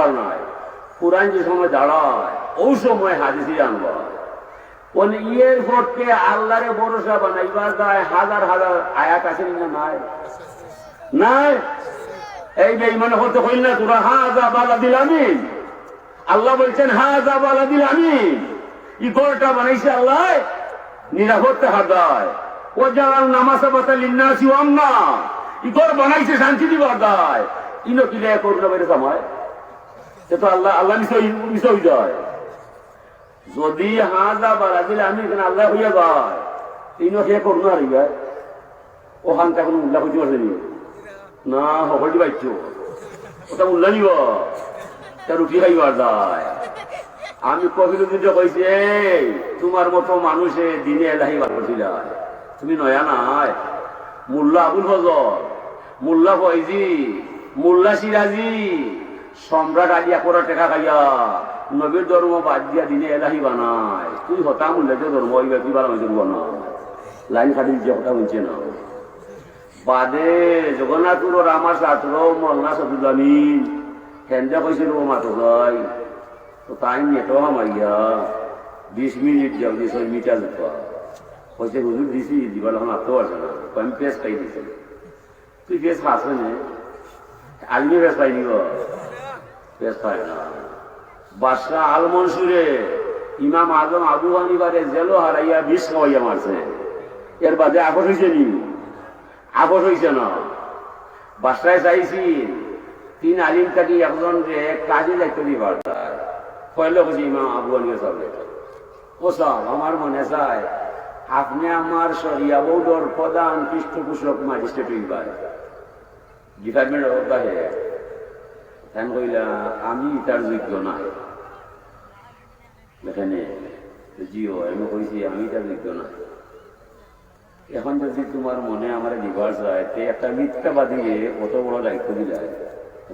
দরকার নাই। কোরআন যে সময় দাঁড়ায়, ওই সময় হাদিসি আনবা কোন ইয়ের ভোটকে আল্লাহরে ভরসা বানাইবার দায় হাজার হাজার আয়াত আছে না নাই? নাই? এই বেঈমানে হতে হইল না তোরা, হাজা বালা দিল আমিন। আল্লাহ বলছেন, হাজা বালা দিল আমিন। ই ঘরটা বানাইছে আল্লাহ, নিরাপত্তা হাদায় ও জালাল নামাজ বাতালিন্নাসি আমনা ই ঘর বানাইছে শান্তি দিবার দায়। ইনো কি লে করুন বেরে সময় সে তো আল্লাহ আল্লাহ নিশ্চয় যায় যদি হাজা বালা দিলে আমি এখানে আল্লাহ হইয়া যায় ইনো সে করুন আর ও হানটা কোনো উল্লাহ হইতে পারছেনি না। হকলটি পাইছ ওটা উল্লা নিব। তা রুটি খাইবার যায়। আমি কবির কিন্তু কইছি তোমার মতো মানুষে দিনে এলাহি বার করছিল তুমি নয়া নাই। মোল্লা আবুল ফজল, মোল্লা ফয়জি, মোল্লা সিরাজি সম্রাট আলিয়া করা টেকা খাইয়া নবীর ধর্ম বাদ দিয়া দিনে এলাহি বানায়। তুই হতা মোল্লাকে ধর্ম হইবা তুই বানা হয়েছে বানায় লাইন কাটি দিচ্ছে, হতা হয়েছে না। বাদে জগন্নাথপুরের আমার ছাত্র মল্লা সদুদানি হেন্দে কৈছিল মাতো গাই তো তাই নেটো মারিয়া বিশ মিনিট যাও দিছ মিটার লিখা কৈছে হুজুর, দিছি, দিবার এখন আতো আছে না। আমি পেস খাই দিছি। তুই পেস খাস নে আলমি পেস পাই নিব পাই না। বাদশাহ আল মনসুরে ইমাম আজম আবু হানিবারে জেলো হারাইয়া বিষ খাওয়াইয়া মারছে। এর বাদে আকস হয়েছে নি? আকস হয়েছে না। বাসায় চাইছি তিন আলিম থাকি একজন যে কাজে যাইতে দিবার তার পয়লা বুঝি ইমাম আবু আলিয়া সাহেব? ও সব আমার মনে চায়, আপনি আমার সরিয়া বৌদর প্রধান পৃষ্ঠপোষক ম্যাজিস্ট্রেট হইবার। ডিপার্টমেন্ট অফ আমি তার যোগ্য নাই। এখানে জিও আমি কইছি আমি তার যোগ্য নাই। এখন যদি তোমার মনে আমার দিবার যায় তে একটা মিথ্যা দিয়ে অত বড় দায়িত্ব দিলাই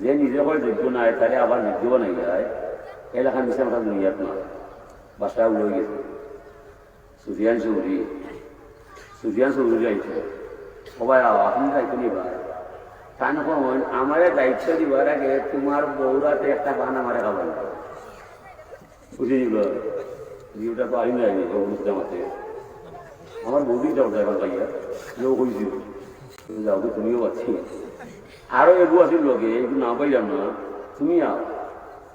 যে নিজে করে যোগ্য নাই তারে আবার যোগ্য বানাই যায় এলাকা মিশে আমার দুনিয়াত নয় বাসা উড়ে গেছে। সুফিয়ান চৌধুরী সুফিয়ান চৌধুরী আইছে সবাই আপনি দায়িত্ব নিবার তা নকন আমারে দায়িত্ব দিবার আগে তোমার বৌরাতে একটা পান আমারে খাবার বুঝে নিল জিওটা তো আইন আইনি বুঝতে আমাকে। আমার বৌদি যাও ড্রাইভার পাইয়া লোক হয়েছিল যাও তুমিও পাচ্ছি আরও এগু আছিল লোকে এগু না পাইলাম না। তুমি আও,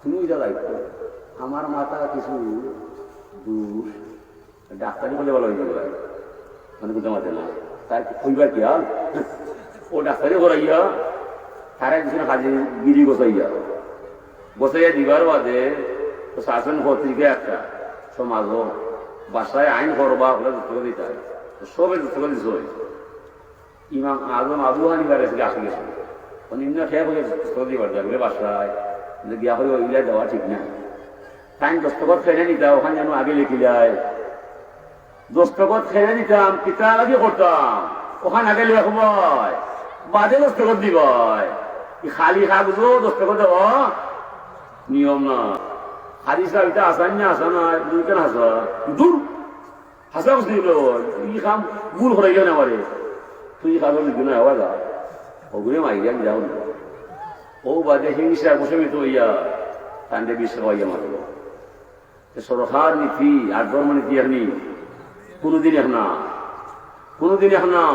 তুমি যা দায়িত্ব। আমার মাথা কিছু দূর ডাক্তারি বলে হয়ে যাবে মানে বুঝতে মাঝে না। তার কইবার কি আর ও ডাক্তারি করাইয়া, তারা কিছু কাজে গিরি বসাইয়া বসাইয়া দিবার বাদে শাসন পত্রিকা একটা সমাজ বাসায় আইন করবা হলে দুটো দিতে সবে দুটো হয় ইমাম আজম আবু হানিবার এসে আসি গেছে নিম্ন খেয়ে হয়ে দুটো দিবার যাবে বাসায় গিয়া হয়ে ওইগুলা দেওয়া ঠিক না টাইম দস্তখত খেয়ে নিতা ওখানে যেন আগে লিখি যায় দস্তখত খেয়ে নিতাম কিতা আগে করতাম, ওখানে আগে লেখবাই বাদে দস্তখত দিবাই ই খালি কাগজও দস্তখত দেওয়া নিয়ম না। খালি সাহিত্য আসান না আসা না, দুই কেন হাসা? দূর। হাসা বুঝতে দিল ই কাম ভুল করে গেলে আমারে তুই কাগজ লিখি না? হওয়া যা। ওগুলো মাইয়া যাও না ও বাদে হিংসা, বসে মিত হইয়া তান্ডে বিশ্ব হইয়া মারল সরকার নীতি, আর ধর্ম নীতি আপনি কোনোদিন এখন না। কোনোদিন এখন না।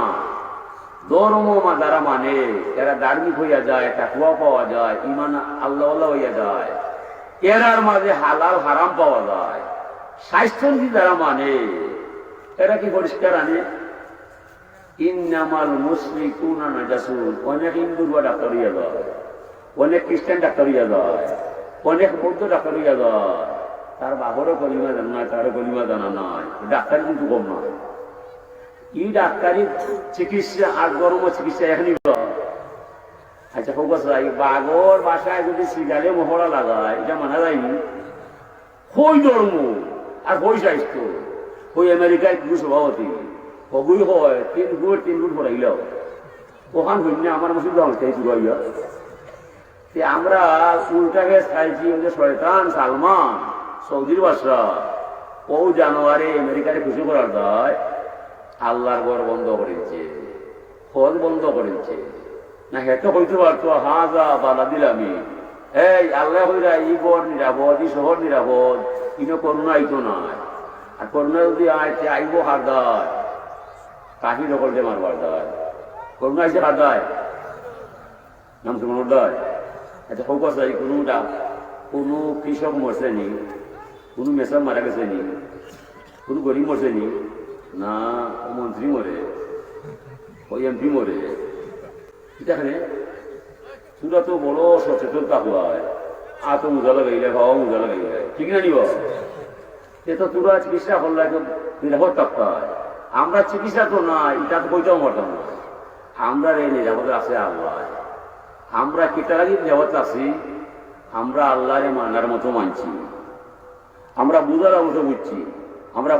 ধর্ম যারা মানে এরা ধার্মিক হইয়া যায় তাকুয়া পাওয়া যায় ইমান আল্লাহ আল্লাহ হইয়া যায় এরার মাঝে হালাল, হারাম পাওয়া যায় স্বাস্থ্যনীতি যারা মানে এরা কি পরিষ্কার আনে? ইন্নামাল মুসলিকুনা নাজাসুন, অনেক হিন্দুর বা ডাক্তার হইয়া যায়, অনেক খ্রিস্টান ডাক্তার হইয়া যায়, অনেক বৌদ্ধ ডাক্তার হইয়া যায়, তার বাবারও কলিমা জানা নাই, তারও কলিমা জানা নাই ডাক্তার কিন্তু কম নয় ই ডাক্তারি চিকিৎসা আর গরম চিকিৎসা এখনই আচ্ছা বাগর বাসায় যদি সিগালে মহড়া লাগায়, এটা মানা হই ধর্ম আর হই স্বাস্থ্য। হই আমেরিকায় কিছু সভাপতি। হগুই হয়, তিন ফুট তিন ফুট পড়াইল ওখান হইনি আমার মসজিদ চাই শুরু হইয়া তে আমরা উল্টাকে খাইছি শয়তান সালমান, সৌদির বাসা ও জানুয়ারি আমেরিকারে খুশি করার দায় আল্লাহর ঘর বন্ধ করেছে ফল বন্ধ করেছে। না, হেঁটে হইতে পারতো, হাজা বালা দিলামি এই, আল্লাহ হইরা ই বর নিরাপদ ই শহর নিরাপদ ইনো করোনা আইতো নয় আর করোনা যদি আইতে আইব হার দায়। কাহি নকল যে মারবার দায়। করোনা আইসে হারদায় নাম তো মনে দায়? আচ্ছা হোক আছে কোনোটা, কোনো কৃষক মরছে নি, কোনো মেসার মারা গেছে নি, কোনো গরিব মরছে নি। না মন্ত্রী মরে। ওই এমপি মরে। এখানে তো বড় সচেতন থাকবায় আ তো মোজা লাগাইলে খাওয়া মোজা লাগাইলে। ঠিক না এ তো তোরা চিকিৎসা করলে নিরাপদ থাকতায় আমরা চিকিৎসা তো না, এটা তো কইতেও পারতাম না আমরা এই নিরাপদ আছে আল্লাহ। আমরা কেটা লাগি নিরাপদ আছি। আমরা আল্লাহর মানার মতো মানছি। আমরা বুঝার মতো বুঝছি। আমরা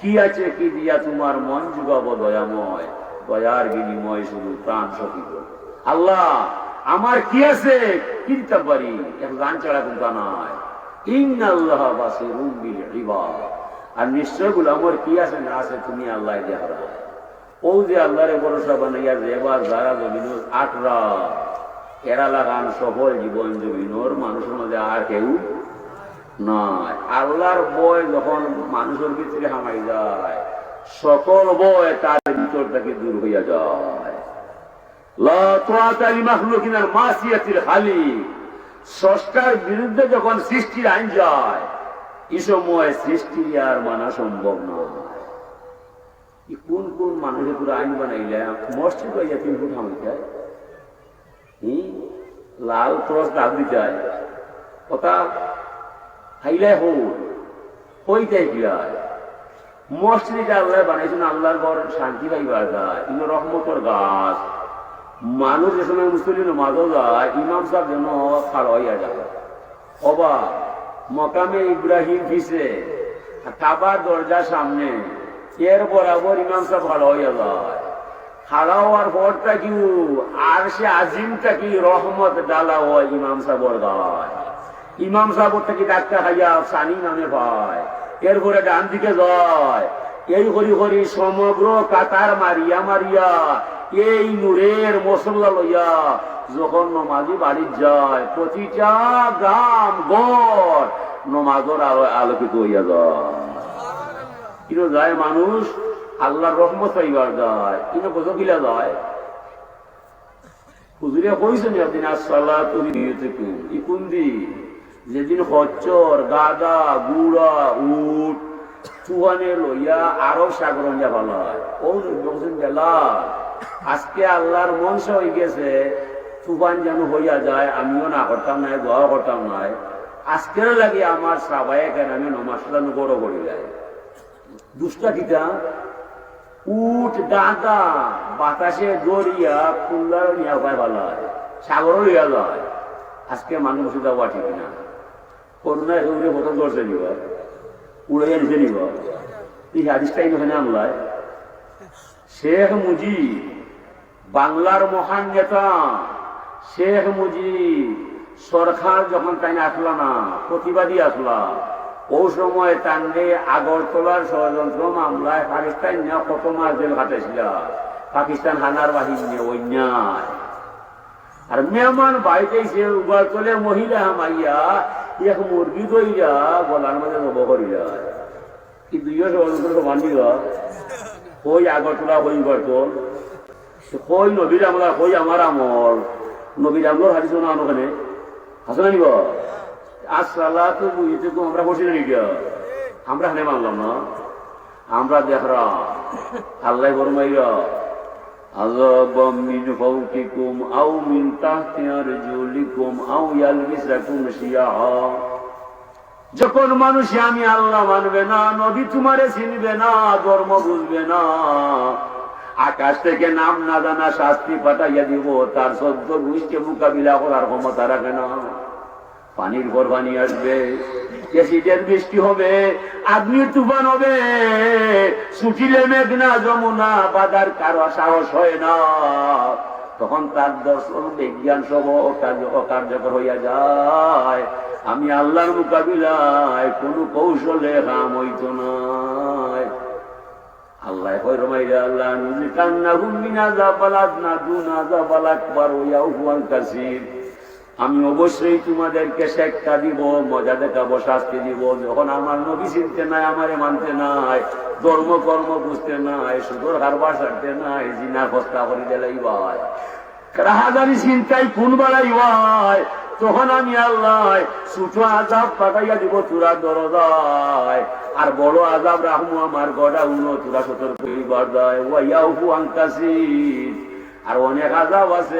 কি আছে কি দিয়া তোমার মন যুগাবো দয়াময়? দয়ার বিনিময় শুধু প্রাণ সকিত আল্লাহ, আমার কি আছে? কিনতে পারি? এক গান ছাড়া কিন্তু নয় ইন্নাল্লাহ বাসীরুম বিল আর নিশ্চয় আমার কি আছে, না আছে, তুমি আল্লাহ দেহরা ও যে আল্লাহরে ভরসা বানাইয়া যে এবার যারা জমিন আটরা। এরা লাগান সফল জীবন জমিনোর মানুষের মধ্যে আর কেউ নয় আল্লাহর বয় যখন মানুষের ভিতরে হামাই যায়, সকল বয় তার ভিতর থেকে দূর হইয়া যায়। স্রষ্টার বিরুদ্ধে যখন সৃষ্টির আইন যায় এই সময় সৃষ্টি আর মানা সম্ভব নয়। কোন কোন মানুষের পুরো আইন বানাইলে? মসজিদ হইয়া তিন ফুট হামাই যায় লাল ক্রস দাগ দিতে কথা হাইলে হোল হইতে গিয়ায়। মসজিদ আল্লাহ বানাইছেন আল্লাহর ঘর, শান্তি পাইবার যায়। কিন্তু রহমতর গাছ। মানুষ যে সময় মুসলিম মাঝও যায়, ইমাম সাহেব যেন খাড়া হইয়া যায়। অবা মকামে ইব্রাহিম ফিসে কাবার দরজার সামনে, এর বরাবর ইমাম সাহেব খাড়া হইয়া যায়। খাড়া হওয়ার পরটা কি আর সে আজিমটা কি রহমত ডালা হয় ইমাম সাহেবর গায়। ইমাম সাহেব থেকে ডাক্তার খাইয়া সানি নামে পায়। এরপরে ডান দিকে যায়। এই হরি হরি সমগ্র কাতার মারিয়া মারিয়া, এই নূরের মশলা লইয়া যখন নমাজি বাড়ি যায়, প্রতিটা গ্রাম গড় নমাজর আলো আলোকিত হইয়া যায়। কিন্তু যায় মানুষ আল্লাহর রহমত পাইবার যায় কিন্তু বোঝো কিলা যায়? হুজুরে কইছেন একদিন আসসালা তুমি ই কোন দিন? যেদিন হচ্চর গাদা, গুড়া, উট, চুহানে লইয়া আরও সাগর যা ভালো হয় ও বলছেন বেলা, আজকে আল্লাহর মনস হয়ে গেছে, তুফান যেন হইয়া যায়, আমিও না করতাম নাই দোয়া করতাম নাই। আজকের লাগে আমার সাবাই কেন আমি নমাজ বড় করে যায় দুষ্টা কিতা? উট ডাঁদা বাতাসে গড়িয়া কুল্লার নিয়া পায় ভালো হয়। সাগরও লইয়া যায় আজকে মানুষ সুদা ঠিক না। করোনা এগুলো প্রথম করছে নিব। উড়ে আনছে নিব। এই হাদিসটাই ওখানে আমলায়। শেখ মুজি বাংলার মহান নেতা। শেখ মুজি সরকার যখন তাই আসলা না, প্রতিবাদী আসলা। ওই সময় তান্ডে আগরতলার ষড়যন্ত্র মামলায় পাকিস্তান নিয়ে কত মাস জেল খাটাইছিল? পাকিস্তান হানার বাহিনী, অন্যায়। আর মেহমান বাড়িতে সে উবার চলে মহিলা হামাইয়া এক মুরগি দইয়া গলার মধ্যে নব করিয়া। কি দুইও ষড়যন্ত্র বান্ধি কই আগরতলা, কই উবার কই নবীর আমরা কই আমার আমল? নবীর আমল হারিস না ওখানে। হাসো না নিব? আসসালা তো বুঝিতে তো আমরা বসি না নিকা আমরা হানে মানলাম না আমরা দেখরা আল্লাহ বরমাইয়া عذابا من فوقكم أو من تحت أرجلكم أو يلبسكم شيعا যখন মানুষ আমি আল্লাহ মানবে না নবী তোমারে চিনবে না ধর্ম বুঝবে না আকাশ থেকে নাম না জানা শাস্তি পাঠাইয়া দিব তার সদ্য গোষ্ঠী মোকাবিলা করার ক্ষমতা রাখে না পানির কোরবানি আসবে। এসিডের বৃষ্টি হবে আগ্নির তুফান হবে। ছুটিলে মেঘনা যমুনা বাদার কারও সাহস হয় না। তখন তার দর্শন বিজ্ঞান সব অকার্যকর হইয়া যায়। আমি আল্লাহর মোকাবিলায় কোন কৌশলে কাম হইত নাই আল্লাহ কই রমাইরা আল্লাহ নুজি কান্না গুমিনা যা বালাদ না দুনা যা বালাক বার ওয়া হুয়ান কাসির। আমি অবশ্যই তোমাদেরকে শেখা দিব, মজা দেখাবো, শাস্তি দিব। যখন আমার নবী চিনতে নাই, আমারে মানতে নাই ধর্ম কর্ম বুঝতে নাই, সুদর হারবার সারতে নাই, জিনা হস্তা করি দিলাই ভাই। রাহাজারি চিন্তাই কোন বেলাই ভাই। তখন আমি আল্লাহ ছোট আজাব পাকাইয়া দিব তোরা দরজায়। আর বড় আজাব রাহমু আমার গড়া উনো তোরা সতর্ক করিবার যায়। ওয়াইয়া উহু আঙ্কাসি আর অনেক আজাব আছে।